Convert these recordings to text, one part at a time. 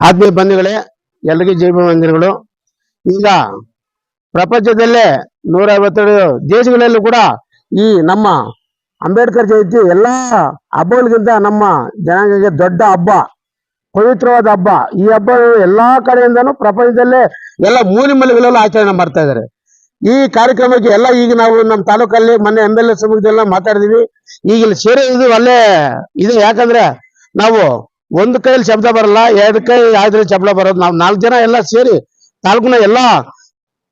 ಆತ್ಮೀಯ ಬಂಧುಗಳೇ ಎಲ್ರಿಗೂ ಜೀವ ಮಂದಿರಗಳು ಈಗ ಪ್ರಪಂಚದಲ್ಲೇ ನೂರ ಐವತ್ತೆರಡು ದೇಶಗಳಲ್ಲೂ ಕೂಡ ಈ ನಮ್ಮ ಅಂಬೇಡ್ಕರ್ ಜಯಂತಿ ಎಲ್ಲ ಹಬ್ಬಗಳಿಗಿಂತ ನಮ್ಮ ಜನಾಂಗಕ್ಕೆ ದೊಡ್ಡ ಹಬ್ಬ, ಪವಿತ್ರವಾದ ಹಬ್ಬ. ಈ ಹಬ್ಬ ಎಲ್ಲಾ ಕಡೆಯಿಂದನೂ ಪ್ರಪಂಚದಲ್ಲೇ ಎಲ್ಲ ಮೂಲೆ ಮೂಲೆಗಳಲ್ಲೂ ಆಚರಣೆ ಮಾಡ್ತಾ ಇದ್ದಾರೆ. ಈ ಕಾರ್ಯಕ್ರಮಕ್ಕೆ ಎಲ್ಲ ಈಗ ನಾವು ನಮ್ಮ ತಾಲೂಕಲ್ಲಿ ಮೊನ್ನೆ ಎಂ ಎಲ್ ಎ ಎಲ್ಲ ಮಾತಾಡಿದೀವಿ. ಈಗ ಇಲ್ಲಿ ಸೇರಿದ್ದು ಅಲ್ಲೇ ಇದೆ ಯಾಕಂದ್ರೆ ನಾವು ಒಂದು ಕೈಯಲ್ಲಿ ಶಬ್ದ ಬರಲ್ಲ, ಎರಡು ಕೈ ಯಾವ್ದ್ರಲ್ಲಿ ಶಬ್ದ ಬರೋದು, ನಾವು ನಾಲ್ಕು ಜನ ಎಲ್ಲ ಸೇರಿ, ತಾಲೂಕಿನ ಎಲ್ಲ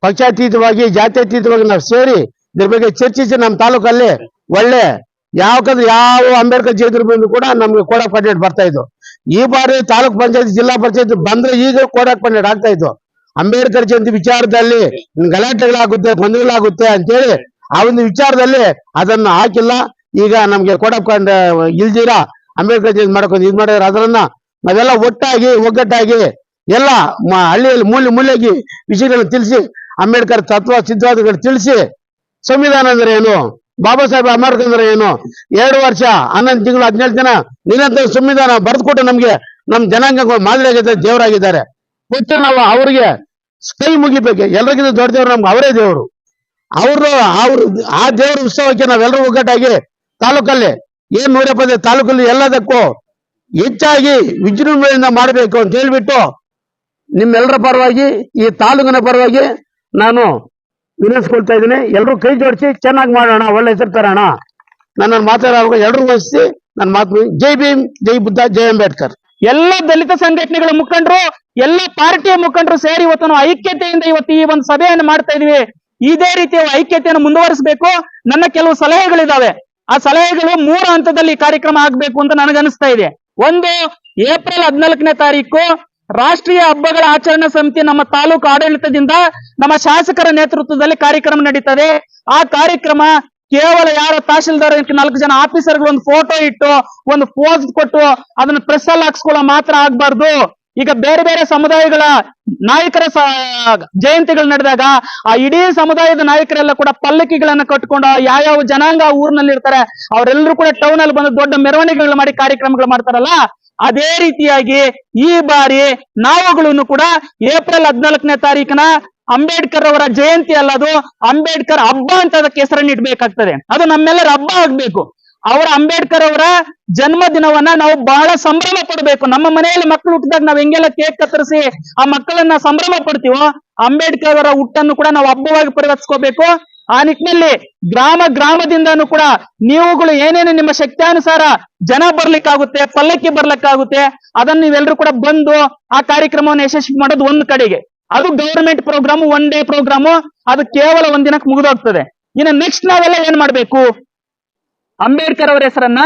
ಪಕ್ಷಾತೀತವಾಗಿ ಜಾತ್ಯತೀತವಾಗಿ ನಾವು ಸೇರಿ ಇದ್ರ ಬಗ್ಗೆ ಚರ್ಚಿಸಿ ನಮ್ಮ ತಾಲೂಕಲ್ಲಿ ಒಳ್ಳೆ ಯಾವಕಂದ್ರೆ ಯಾವ ಅಂಬೇಡ್ಕರ್ ಜಯಂತಿ ಬಂದು ಕೂಡ ನಮ್ಗೆ ಕೋಡಕ್ ಪಂಚಾಯತ್ ಬರ್ತಾ ಇದ್ದು ಈ ಬಾರಿ ತಾಲೂಕ್ ಪಂಚಾಯತ್, ಜಿಲ್ಲಾ ಪಂಚಾಯತ್ ಬಂದ್ರೆ ಈಗ ಕೋಡಕ್ ಪಂಚಾಯತ್ ಆಗ್ತಾ ಇದ್ದು ಅಂಬೇಡ್ಕರ್ ಜಯಂತಿ ವಿಚಾರದಲ್ಲಿ ಗಲಾಟೆಗಳಾಗುತ್ತೆ, ಗೊಂದಲಗಳಾಗುತ್ತೆ ಅಂತೇಳಿ ಆ ಒಂದು ವಿಚಾರದಲ್ಲಿ ಅದನ್ನ ಹಾಕಿಲ್ಲ. ಈಗ ನಮ್ಗೆ ಕೋಡಕ್ ಇಲ್ದಿರ ಅಂಬೇಡ್ಕರ್ ಜಯಂತಿ ಮಾಡಕ್ ಇದ್ ಮಾಡಿದ್ರೆ ಅದರನ್ನ ನಾವೆಲ್ಲ ಒಟ್ಟಾಗಿ, ಒಗ್ಗಟ್ಟಾಗಿ ಎಲ್ಲ ಹಳ್ಳಿಯಲ್ಲಿ ಮೂಲೆ ಮೂಲೆಗೆ ವಿಷಯಗಳನ್ನ ತಿಳಿಸಿ, ಅಂಬೇಡ್ಕರ್ ತತ್ವ ಸಿದ್ಧಾಂತಗಳು ತಿಳಿಸಿ, ಸಂವಿಧಾನ ಅಂದ್ರೆ ಏನು? ಬಾಬಾ ಸಾಹೇಬ್ ಅಂಬೇಡ್ಕರ್ ಅಂದ್ರೆ ಏನು? ಎರಡು ವರ್ಷ, ಹನ್ನೊಂದು ತಿಂಗಳು, ಹದಿನೇಳು ಜನ ನಿರಂತರ ಸಂವಿಧಾನ ಬರೆದುಕೊಟ್ಟು ನಮ್ಗೆ ನಮ್ ಜನಾಂಗ ಮಾದರಿಯಾಗಿದ್ದಾರೆ, ದೇವರಾಗಿದ್ದಾರೆ. ಮತ್ತೆ ನಾವು ಅವ್ರಿಗೆ ಕೈ ಮುಗಿಬೇಕು. ಎಲ್ರಿಗಿಂತ ದೊಡ್ಡ ದೇವರು ನಮ್ಗೆ ಅವರೇ ದೇವರು. ಅವರು, ಅವ್ರು, ಆ ದೇವರ ಉತ್ಸವಕ್ಕೆ ನಾವೆಲ್ಲರೂ ಒಗ್ಗಟ್ಟಾಗಿ ತಾಲೂಕಲ್ಲಿ ಏನ್ ಎಪ್ಪತ್ತೈದು ತಾಲೂಕಲ್ಲಿ ಎಲ್ಲದಕ್ಕೂ ಹೆಚ್ಚಾಗಿ ವಿಜೃಂಭಣೆಯಿಂದ ಮಾಡಬೇಕು ಅಂತ ಹೇಳ್ಬಿಟ್ಟು ನಿಮ್ಮೆಲ್ಲರ ಪರವಾಗಿ, ಈ ತಾಲೂಕಿನ ಪರವಾಗಿ ನಾನು ವಿನಿಸ್ಕೊಳ್ತಾ ಇದ್ದೀನಿ. ಎಲ್ಲರೂ ಕೈ ಜೋಡಿಸಿ ಚೆನ್ನಾಗಿ ಮಾಡೋಣ, ಒಳ್ಳೆ ಹೆಸರು ತರೋಣ. ನನ್ನ ಮಾತಾಡೋ ಎಲ್ಲರೂ ವಹಿಸಿ ನನ್ನ ಮಾತು ಜೈ ಭೀಮ್, ಜೈ ಬುದ್ಧ, ಜೈ ಅಂಬೇಡ್ಕರ್. ಎಲ್ಲ ದಲಿತ ಸಂಘಟನೆಗಳ ಮುಖಂಡರು, ಎಲ್ಲ ಪಾರ್ಟಿಯ ಮುಖಂಡರು ಸೇರಿ ಇವತ್ತು ಐಕ್ಯತೆಯಿಂದ ಇವತ್ತು ಈ ಒಂದು ಸಭೆಯನ್ನು ಮಾಡ್ತಾ ಇದೀವಿ. ಇದೇ ರೀತಿಯ ಐಕ್ಯತೆಯನ್ನು ಮುಂದುವರಿಸಬೇಕು. ನನ್ನ ಕೆಲವು ಸಲಹೆಗಳಿದಾವೆ. ಆ ಸಲಹೆಗಳು ಮೂರು ಹಂತದಲ್ಲಿ ಕಾರ್ಯಕ್ರಮ ಆಗ್ಬೇಕು ಅಂತ ನನಗನ್ನಿಸ್ತಾ ಇದೆ. ಒಂದು, ಏಪ್ರಿಲ್ ಹದಿನಾಲ್ಕನೇ ತಾರೀಕು ರಾಷ್ಟ್ರೀಯ ಹಬ್ಬಗಳ ಆಚರಣಾ ಸಮಿತಿ ನಮ್ಮ ತಾಲೂಕು ಆಡಳಿತದಿಂದ ನಮ್ಮ ಶಾಸಕರ ನೇತೃತ್ವದಲ್ಲಿ ಕಾರ್ಯಕ್ರಮ ನಡೀತದೆ. ಆ ಕಾರ್ಯಕ್ರಮ ಕೇವಲ ಯಾರ ತಹಶೀಲ್ದಾರ್ ನಾಲ್ಕು ಜನ ಆಫೀಸರ್ಗಳು ಒಂದು ಫೋಟೋ ಇಟ್ಟು, ಒಂದು ಪೋಸ್ ಕೊಟ್ಟು ಅದನ್ನ ಪ್ರೆಸ್ ಅಲ್ಲಿ ಹಾಕ್ಸ್ಕೊಳ್ಳೋ ಮಾತ್ರ ಆಗ್ಬಾರ್ದು. ಈಗ ಬೇರೆ ಬೇರೆ ಸಮುದಾಯಗಳ ನಾಯಕರ ಜಯಂತಿಗಳು ನಡೆದಾಗ ಆ ಇಡೀ ಸಮುದಾಯದ ನಾಯಕರೆಲ್ಲ ಕೂಡ ಪಲ್ಲಕ್ಕಿಗಳನ್ನ ಕಟ್ಕೊಂಡು ಯಾವ್ಯಾವ ಜನಾಂಗ ಆ ಊರಿನಲ್ಲಿ ಇರ್ತಾರೆ, ಅವರೆಲ್ಲರೂ ಕೂಡ ಟೌನ್ ಅಲ್ಲಿ ಬಂದು ದೊಡ್ಡ ಮೆರವಣಿಗೆಗಳು ಮಾಡಿ ಕಾರ್ಯಕ್ರಮಗಳು ಮಾಡ್ತಾರಲ್ಲ, ಅದೇ ರೀತಿಯಾಗಿ ಈ ಬಾರಿ ನಾವುಗಳನ್ನು ಕೂಡ ಏಪ್ರಿಲ್ ಹದಿನಾಲ್ಕನೇ ತಾರೀಕಿನ ಅಂಬೇಡ್ಕರ್ ಅವರ ಜಯಂತಿ ಅಲ್ಲ ಅದು, ಅಂಬೇಡ್ಕರ್ ಹಬ್ಬ ಅಂತ ಅದಕ್ಕೆ ಹೆಸರನ್ನು ಇಡ್ಬೇಕಾಗ್ತದೆ. ಅದು ನಮ್ಮೆಲ್ಲರ ಹಬ್ಬ ಆಗ್ಬೇಕು. ಅವರ ಅಂಬೇಡ್ಕರ್ ಅವರ ಜನ್ಮ ದಿನವನ್ನ ನಾವು ಬಹಳ ಸಂಭ್ರಮ ಪಡಬೇಕು. ನಮ್ಮ ಮನೆಯಲ್ಲಿ ಮಕ್ಕಳು ಹುಟ್ಟಿದಾಗ ನಾವ್ ಹೆಂಗೆಲ್ಲ ಕೇಕ್ ಕತ್ತರಿಸಿ ಆ ಮಕ್ಕಳನ್ನ ಸಂಭ್ರಮ ಪಡ್ತೀವೋ, ಅಂಬೇಡ್ಕರ್ ಅವರ ಹುಟ್ಟನ್ನು ಕೂಡ ನಾವು ಹಬ್ಬವಾಗಿ ಪರಿವರ್ತಿಸ್ಕೋಬೇಕು. ಆ ನಿಟ್ಟಿನಲ್ಲಿ ಗ್ರಾಮ ಗ್ರಾಮದಿಂದನೂ ಕೂಡ ನೀವುಗಳು ಏನೇನು ನಿಮ್ಮ ಶಕ್ತಿಯಾನುಸಾರ ಜನ ಬರ್ಲಿಕ್ಕಾಗುತ್ತೆ, ಪಲ್ಲಕ್ಕಿ ಬರ್ಲಿಕ್ಕಾಗುತ್ತೆ, ಅದನ್ನ ನೀವೆಲ್ಲರೂ ಕೂಡ ಬಂದು ಆ ಕಾರ್ಯಕ್ರಮವನ್ನು ಯಶಸ್ವಿ ಮಾಡೋದು ಒಂದು ಕಡೆಗೆ. ಅದು government programme one day programme ಅದು ಕೇವಲ ಒಂದಿನಕ್ಕೆ ಮುಗಿದೋಗ್ತದೆ. ಇನ್ನು ನೆಕ್ಸ್ಟ್ ನಾವೆಲ್ಲ ಏನ್ ಮಾಡ್ಬೇಕು? ಅಂಬೇಡ್ಕರ್ ಅವರ ಹೆಸರನ್ನ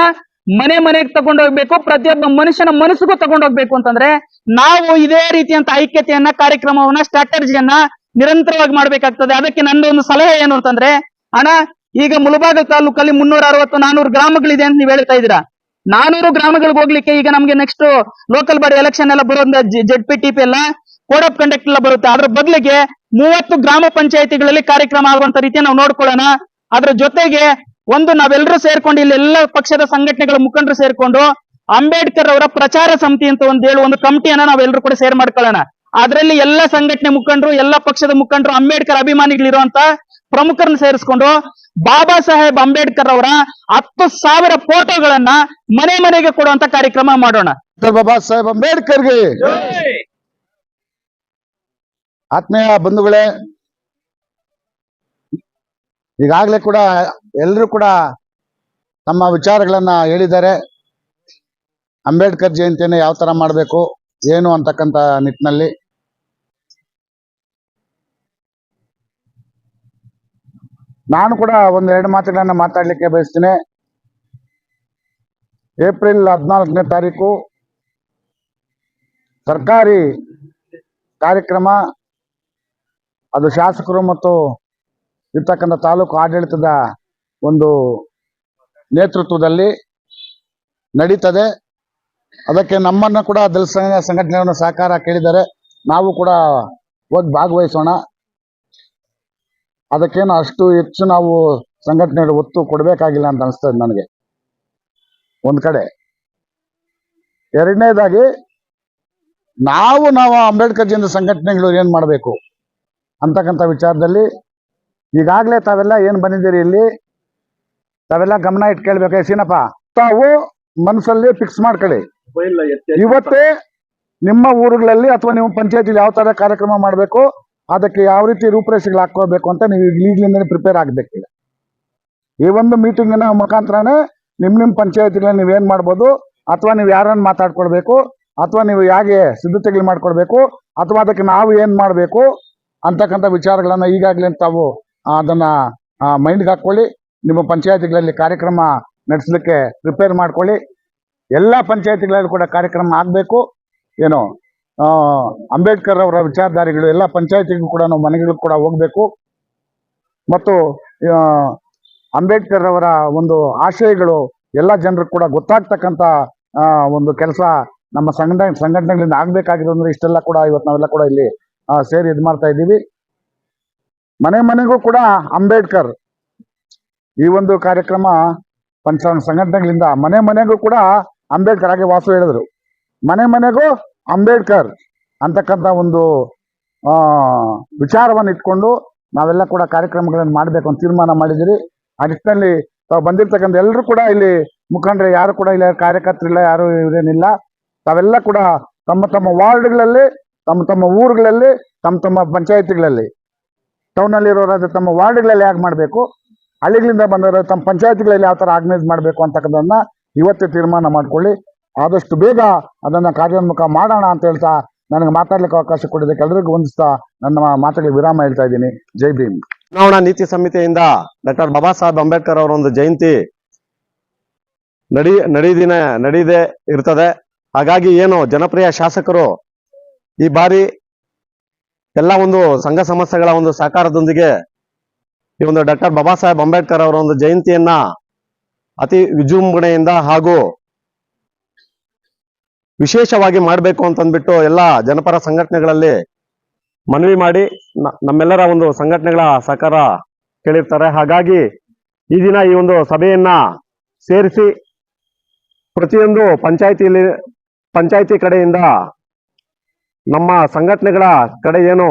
ಮನೆ ಮನೆಗೆ ತಗೊಂಡೋಗ್ಬೇಕು ಪ್ರತಿಯೊಬ್ಬ ಮನುಷ್ಯನ ಮನಸ್ಸಿಗೂ ತಗೊಂಡೋಗ್ಬೇಕು ಅಂತಂದ್ರೆ ನಾವು ಇದೇ ರೀತಿಯಂತ ಐಕ್ಯತೆಯನ್ನ, ಕಾರ್ಯಕ್ರಮವನ್ನ ಸ್ಟ್ರಾಟಜಿಯನ್ನ ನಿರಂತರವಾಗಿ ಮಾಡ್ಬೇಕಾಗ್ತದೆ. ಅದಕ್ಕೆ ನನ್ನ ಒಂದು ಸಲಹೆ ಏನು ಅಂತಂದ್ರೆ, ಅಣ್ಣ, ಈಗ ಮುಳಬಾಗ ತಾಲೂಕಲ್ಲಿ ಮುನ್ನೂರ ಅರವತ್ತು, ನಾನೂರು ಗ್ರಾಮಗಳಿದೆ ಅಂತ ನೀವು ಹೇಳ್ತಾ ಇದ್ದೀರಾ? ನಾನೂರು ಗ್ರಾಮಗಳಿಗೆ ಹೋಗ್ಲಿಕ್ಕೆ ಈಗ ನಮ್ಗೆ ನೆಕ್ಸ್ಟ್ ಲೋಕಲ್ ಬಾಡಿ ಎಲೆಕ್ಷನ್ ಎಲ್ಲ ಬರೋದ್ರಿಂದ ಜೆಡ್ ಪಿ ಟಿ ಪಿ ಎಲ್ಲ ಕೋಡ್ ಆಫ್ ಕಂಡಕ್ಟ್ ಎಲ್ಲ ಬರುತ್ತೆ. ಅದ್ರ ಬದಲಿಗೆ ಮೂವತ್ತು ಗ್ರಾಮ ಪಂಚಾಯತಿಗಳಲ್ಲಿ ಕಾರ್ಯಕ್ರಮ ಆಗುವಂತ ರೀತಿ ನಾವು ನೋಡ್ಕೊಳ್ಳೋಣ. ಅದ್ರ ಜೊತೆಗೆ ಒಂದು ನಾವೆಲ್ಲರೂ ಸೇರ್ಕೊಂಡು ಇಲ್ಲಿ ಎಲ್ಲ ಪಕ್ಷದ ಸಂಘಟನೆಗಳ ಮುಖಂಡರು ಸೇರ್ಕೊಂಡು ಅಂಬೇಡ್ಕರ್ ಅವರ ಪ್ರಚಾರ ಸಮಿತಿ ಅಂತ ಒಂದು ಹೇಳುವ ಒಂದು ಕಮಿಟಿಯನ್ನ ನಾವೆಲ್ಲರೂ ಕೂಡ ಸೇರ್ ಮಾಡ್ಕೊಳ್ಳೋಣ. ಅದರಲ್ಲಿ ಎಲ್ಲ ಸಂಘಟನೆ ಮುಖಂಡರು ಎಲ್ಲ ಪಕ್ಷದ ಮುಖಂಡರು ಅಂಬೇಡ್ಕರ್ ಅಭಿಮಾನಿಗಳಿರುವಂತ ಪ್ರಮುಖರನ್ನ ಸೇರಿಸ್ಕೊಂಡು ಬಾಬಾ ಸಾಹೇಬ್ ಅಂಬೇಡ್ಕರ್ ಅವರ ಹತ್ತು ಸಾವಿರ ಫೋಟೋಗಳನ್ನ ಮನೆ ಮನೆಗೆ ಕೊಡುವಂತ ಕಾರ್ಯಕ್ರಮ ಮಾಡೋಣ. ಬಾಬಾ ಸಾಹೇಬ್ ಅಂಬೇಡ್ಕರ್ಗೆ. ಆತ್ಮೀಯ ಬಂಧುಗಳೇ ಈಗಾಗಲೇ ಕೂಡ ಎಲ್ಲರೂ ಕೂಡ ತಮ್ಮ ವಿಚಾರಗಳನ್ನ ಹೇಳಿದ್ದಾರೆ. ಅಂಬೇಡ್ಕರ್ ಜಯಂತಿಯನ್ನು ಯಾವ ತರ ಮಾಡಬೇಕು, ಏನು ಅಂತಕ್ಕಂಥ ನಿಟ್ಟಿನಲ್ಲಿ. ನಾನು ಕೂಡ ಒಂದೆರಡು ಮಾತುಗಳನ್ನ ಮಾತಾಡ್ಲಿಕ್ಕೆ ಬಯಸ್ತೀನಿ. ಏಪ್ರಿಲ್ ಹದಿನಾಲ್ಕನೇ ತಾರೀಕು ಸರ್ಕಾರಿ ಕಾರ್ಯಕ್ರಮ. ಅದು ಶಾಸಕರು ಮತ್ತು ಇರ್ತಕ್ಕಂಥ ತಾಲೂಕು ಆಡಳಿತದ ಒಂದು ನೇತೃತ್ವದಲ್ಲಿ ನಡೀತದೆ. ಅದಕ್ಕೆ ನಮ್ಮನ್ನು ಕೂಡ ದಲಿತ ಸಂಘ ಸಹಕಾರ ಕೇಳಿದ್ದಾರೆ. ನಾವು ಕೂಡ ಹೋಗಿ ಭಾಗವಹಿಸೋಣ. ಅದಕ್ಕೇನು ಅಷ್ಟು ಹೆಚ್ಚು ನಾವು ಸಂಘಟನೆಗಳು ಒತ್ತು ಕೊಡಬೇಕಾಗಿಲ್ಲ ಅಂತ ಅನಿಸ್ತದೆ ನನಗೆ. ಒಂದು ಕಡೆ. ಎರಡನೇದಾಗಿ ನಾವು ನಾವು ಅಂಬೇಡ್ಕರ್ ಜಯಂತಿ ಸಂಘಟನೆಗಳು ಏನ್ ಮಾಡಬೇಕು ಅಂತಕ್ಕಂಥ ವಿಚಾರದಲ್ಲಿ ಈಗಾಗಲೇ ತಾವೆಲ್ಲ ಏನು ಬಂದಿದ್ದೀರಿ ಇಲ್ಲಿ? ತಾವೆಲ್ಲ ಗಮನ ಇಟ್ಟು ಕೇಳ್ಬೇಕು ಸೀನಪ್ಪ. ತಾವು ಮನಸ್ಸಲ್ಲಿ ಫಿಕ್ಸ್ ಮಾಡ್ಕೊಳ್ಳಿ. ಇವತ್ತೇ ನಿಮ್ಮ ಊರುಗಳಲ್ಲಿ ಅಥವಾ ನಿಮ್ಮ ಪಂಚಾಯತಿಲಿ ಯಾವ ತರ ಕಾರ್ಯಕ್ರಮ ಮಾಡಬೇಕು, ಅದಕ್ಕೆ ಯಾವ ರೀತಿ ರೂಪರೇಷೆಗಳು ಹಾಕೋಬೇಕು ಅಂತ ನೀವು ಈಗಲಿಂದನೇ ಪ್ರಿಪೇರ್ ಆಗ್ಬೇಕು ಈ ಒಂದು ಮೀಟಿಂಗಿನ ಮುಖಾಂತರನೇ ನಿಮ್ ನಿಮ್ ಪಂಚಾಯತಿಗಳಲ್ಲಿ ನೀವೇನ್ ಮಾಡ್ಬೋದು, ಅಥವಾ ನೀವು ಯಾರನ್ನ ಮಾತಾಡ್ಕೊಳ್ಬೇಕು, ಅಥವಾ ನೀವು ಹೇಗೆ ಸಿದ್ಧತೆಗಳು ಮಾಡ್ಕೊಳ್ಬೇಕು, ಅಥವಾ ಅದಕ್ಕೆ ನಾವು ಏನ್ ಮಾಡಬೇಕು ಅಂತಕ್ಕಂಥ ವಿಚಾರಗಳನ್ನ ಈಗಾಗಲೇ ತಾವು ಅದನ್ನ ಮೈಂಡ್ಗೆ ಹಾಕೊಳ್ಳಿ ನಿಮ್ಮ ಪಂಚಾಯತಿಗಳಲ್ಲಿ ಕಾರ್ಯಕ್ರಮ ನಡೆಸಲಿಕ್ಕೆ ಪ್ರಿಪೇರ್ ಮಾಡ್ಕೊಳ್ಳಿ. ಎಲ್ಲ ಪಂಚಾಯತಿಗಳಲ್ಲಿ ಕೂಡ ಕಾರ್ಯಕ್ರಮ ಆಗಬೇಕು. ಏನು ಅಂಬೇಡ್ಕರ್ ಅವರ ವಿಚಾರಧಾರಿಗಳು ಎಲ್ಲ ಪಂಚಾಯತಿಗೂ ಕೂಡ ನಾವು ಮನೆಗಳಿಗೂ ಕೂಡ ಹೋಗ್ಬೇಕು. ಮತ್ತು ಅಂಬೇಡ್ಕರ್ ಅವರ ಒಂದು ಆಶಯಗಳು ಎಲ್ಲ ಜನರು ಕೂಡ ಗೊತ್ತಾಗ್ತಕ್ಕಂಥ ಒಂದು ಕೆಲಸ ನಮ್ಮ ಸಂಘಟನೆ ಸಂಘಟನೆಗಳಿಂದ ಆಗ್ಬೇಕಾಗಿರೋದ್ರೆ ಇಷ್ಟೆಲ್ಲ ಕೂಡ ಇವತ್ತು ನಾವೆಲ್ಲ ಕೂಡ ಇಲ್ಲಿ ಸೇರಿ ಇದು ಮಾಡ್ತಾ ಇದ್ದೀವಿ. ಮನೆ ಮನೆಗೂ ಕೂಡ ಅಂಬೇಡ್ಕರ್ ಈ ಒಂದು ಕಾರ್ಯಕ್ರಮ ಪಂಚ ಸಂಘಟನೆಗಳಿಂದ ಮನೆ ಮನೆಗೂ ಕೂಡ ಅಂಬೇಡ್ಕರ್ ಹಾಗೆ ವಾಸು ಹೇಳಿದ್ರು. ಮನೆ ಮನೆಗೂ ಅಂಬೇಡ್ಕರ್ ಅಂತಕ್ಕಂಥ ಒಂದು ವಿಚಾರವನ್ನು ಇಟ್ಕೊಂಡು ನಾವೆಲ್ಲ ಕೂಡ ಕಾರ್ಯಕ್ರಮಗಳನ್ನು ಮಾಡಬೇಕು ಅಂತ ತೀರ್ಮಾನ ಮಾಡಿದಿರಿ ಆ ನಿಟ್ಟಿನಲ್ಲಿ ತಾವು ಬಂದಿರ್ತಕ್ಕಂಥ ಎಲ್ಲರೂ ಕೂಡ ಇಲ್ಲಿ ಮುಖಂಡರು ಯಾರು ಕೂಡ ಇಲ್ಲ ಕಾರ್ಯಕರ್ತರಿಲ್ಲ ಯಾರು ಇವರೇನಿಲ್ಲ. ತಾವೆಲ್ಲ ಕೂಡ ತಮ್ಮ ತಮ್ಮ ವಾರ್ಡ್ಗಳಲ್ಲಿ, ತಮ್ಮ ತಮ್ಮ ಊರುಗಳಲ್ಲಿ, ತಮ್ಮ ತಮ್ಮ ಪಂಚಾಯತಿಗಳಲ್ಲಿ ಟೌನ್ ಇರೋರಾದ್ರೆ ತಮ್ಮ ವಾರ್ಡ್ಗಳಲ್ಲಿ ಯಾಕೆ ಮಾಡಬೇಕು? ಹಳ್ಳಿಗಳಿಂದ ಬಂದವರು ತಮ್ಮ ಪಂಚಾಯತ್ಗಳಲ್ಲಿ ಯಾವ ಥರ ಆರ್ಗನೈಸ್ ಮಾಡಬೇಕು ಅಂತಕ್ಕಂಥದನ್ನ ಇವತ್ತೇ ತೀರ್ಮಾನ ಮಾಡ್ಕೊಳ್ಳಿ. ಆದಷ್ಟು ಬೇಗ ಅದನ್ನ ಕಾರ್ಯೋನ್ಮುಖ ಮಾಡೋಣ ಅಂತ ಹೇಳ್ತಾ ನನಗೆ ಮಾತಾಡ್ಲಿಕ್ಕೆ ಅವಕಾಶ ಕೊಟ್ಟಿದ್ದಕ್ಕೆ ಎಲ್ಲರಿಗೂ ಹೊಂದಿಸ್ತಾ ನನ್ನ ಮಾತುಗಳಿಗೆ ವಿರಾಮ ಹೇಳ್ತಾ ಇದ್ದೀನಿ. ಜೈ ಭೀಮ್. ಚುನಾವಣಾ ನೀತಿ ಸಮಿತಿಯಿಂದ ಡಾಕ್ಟರ್ ಬಾಬಾ ಸಾಹೇಬ್ ಅಂಬೇಡ್ಕರ್ ಅವರ ಒಂದು ಜಯಂತಿ ನಡಿ ನಡೀದಿನ ನಡೀದೆ ಇರ್ತದೆ. ಹಾಗಾಗಿ ಏನು ಜನಪ್ರಿಯ ಶಾಸಕರು ಈ ಬಾರಿ ಎಲ್ಲ ಒಂದು ಸಂಘ ಸಮಸ್ಯೆಗಳ ಒಂದು ಸಹಕಾರದೊಂದಿಗೆ ಈ ಒಂದು ಡಾಕ್ಟರ್ ಬಾಬಾ ಸಾಹೇಬ್ ಅಂಬೇಡ್ಕರ್ ಅವರ ಒಂದು ಜಯಂತಿಯನ್ನ ಅತಿ ವಿಜೃಂಭಣೆಯಿಂದ ಹಾಗೂ ವಿಶೇಷವಾಗಿ ಮಾಡಬೇಕು ಅಂತಂದ್ಬಿಟ್ಟು ಎಲ್ಲ ಜನಪರ ಸಂಘಟನೆಗಳಲ್ಲಿ ಮನವಿ ಮಾಡಿ ನಮ್ಮೆಲ್ಲರ ಒಂದು ಸಂಘಟನೆಗಳ ಸಹಕಾರ ಕೇಳಿರ್ತಾರೆ. ಹಾಗಾಗಿ ಈ ದಿನ ಈ ಒಂದು ಸಭೆಯನ್ನ ಸೇರಿಸಿ ಪ್ರತಿಯೊಂದು ಪಂಚಾಯತಿಯಲ್ಲಿ, ಪಂಚಾಯತಿ ಕಡೆಯಿಂದ ನಮ್ಮ ಸಂಘಟನೆಗಳ ಕಡೆ ಏನು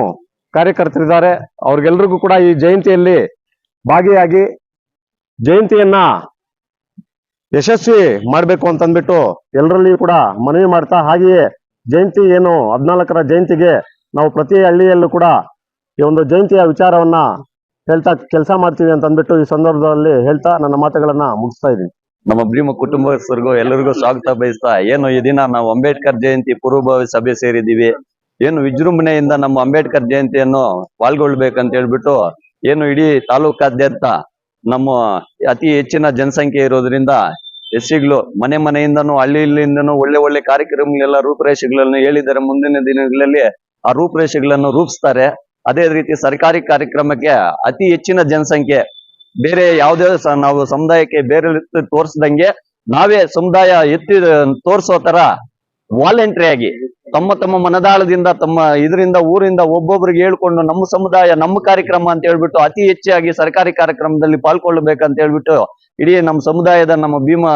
ಕಾರ್ಯಕರ್ತರಿದ್ದಾರೆ, ಅವ್ರಿಗೆಲ್ರಿಗೂ ಕೂಡ ಈ ಜಯಂತಿಯಲ್ಲಿ ಭಾಗಿಯಾಗಿ ಜಯಂತಿಯನ್ನ ಯಶಸ್ವಿ ಮಾಡಬೇಕು ಅಂತಂದ್ಬಿಟ್ಟು ಎಲ್ಲರಲ್ಲಿಯೂ ಕೂಡ ಮನವಿ ಮಾಡ್ತಾ ಹಾಗೆಯೇ ಜಯಂತಿ ಏನು ಹದಿನಾಲ್ಕರ ಜಯಂತಿಗೆ ನಾವು ಪ್ರತಿ ಹಳ್ಳಿಯಲ್ಲೂ ಕೂಡ ಈ ಒಂದು ಜಯಂತಿಯ ವಿಚಾರವನ್ನ ಹೇಳ್ತಾ ಕೆಲಸ ಮಾಡ್ತೀವಿ ಅಂತ ಅಂದ್ಬಿಟ್ಟು ಈ ಸಂದರ್ಭದಲ್ಲಿ ಹೇಳ್ತಾ ನನ್ನ ಮಾತುಗಳನ್ನ ಮುಗಿಸ್ತಾ ಇದ್ದೀನಿ. ನಮ್ಮ ಭೀಮ ಕುಟುಂಬಸ್ಥರಿಗೂ ಎಲ್ಲರಿಗೂ ಸ್ವಾಗತ ಬಯಸ್ತಾ ಏನು ಈ ದಿನ ನಾವು ಅಂಬೇಡ್ಕರ್ ಜಯಂತಿ ಪೂರ್ವಭಾವಿ ಸಭೆ ಸೇರಿದ್ದೀವಿ. ಏನು ವಿಜೃಂಭಣೆಯಿಂದ ನಮ್ಮ ಅಂಬೇಡ್ಕರ್ ಜಯಂತಿಯನ್ನು ಪಾಲ್ಗೊಳ್ಬೇಕಂತ ಹೇಳ್ಬಿಟ್ಟು ಏನು ಇಡೀ ತಾಲೂಕಾದ್ಯಂತ ನಮ್ಮ ಅತಿ ಹೆಚ್ಚಿನ ಜನಸಂಖ್ಯೆ ಇರೋದ್ರಿಂದ ಎಸ್ಸಿಗಳು ಮನೆ ಮನೆಯಿಂದನೂ ಹಳ್ಳಿಯಿಂದನೂ ಒಳ್ಳೆ ಒಳ್ಳೆ ಕಾರ್ಯಕ್ರಮಗಳೆಲ್ಲ ರೂಪುರೇಷೆಗಳನ್ನು ಹೇಳಿದ್ದಾರೆ. ಮುಂದಿನ ದಿನಗಳಲ್ಲಿ ಆ ರೂಪುರೇಷೆಗಳನ್ನು ರೂಪಿಸ್ತಾರೆ. ಅದೇ ರೀತಿ ಸರ್ಕಾರಿ ಕಾರ್ಯಕ್ರಮಕ್ಕೆ ಅತಿ ಹೆಚ್ಚಿನ ಜನಸಂಖ್ಯೆ ಬೇರೆ ಯಾವುದೇ ನಾವು ಸಮುದಾಯಕ್ಕೆ ಬೇರೆ ತೋರಿಸ್ದಂಗೆ ನಾವೇ ಸಮುದಾಯ ಎತ್ತಿ ತೋರಿಸೋ ತರ ವಾಲಂಟ್ರಿ ಆಗಿ, ತಮ್ಮ ತಮ್ಮ ಮನದಾಳದಿಂದ, ತಮ್ಮ ಇದರಿಂದ, ಊರಿಂದ ಒಬ್ಬೊಬ್ರಿಗೆ ಹೇಳ್ಕೊಂಡು ನಮ್ಮ ಸಮುದಾಯ, ನಮ್ಮ ಕಾರ್ಯಕ್ರಮ ಅಂತ ಹೇಳ್ಬಿಟ್ಟು ಅತಿ ಹೆಚ್ಚಾಗಿ ಸರ್ಕಾರಿ ಕಾರ್ಯಕ್ರಮದಲ್ಲಿ ಪಾಲ್ಗೊಳ್ಳಬೇಕಂತ ಹೇಳ್ಬಿಟ್ಟು ಇಡೀ ನಮ್ಮ ಸಮುದಾಯದ ನಮ್ಮ ಭೀಮಾ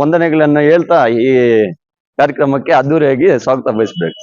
ವಂದನೆಗಳನ್ನ ಹೇಳ್ತಾ ಈ ಕಾರ್ಯಕ್ರಮಕ್ಕೆ ಅದ್ದೂರಿಯಾಗಿ ಸ್ವಾಗತ ಬಯಸ್ಬೇಕು.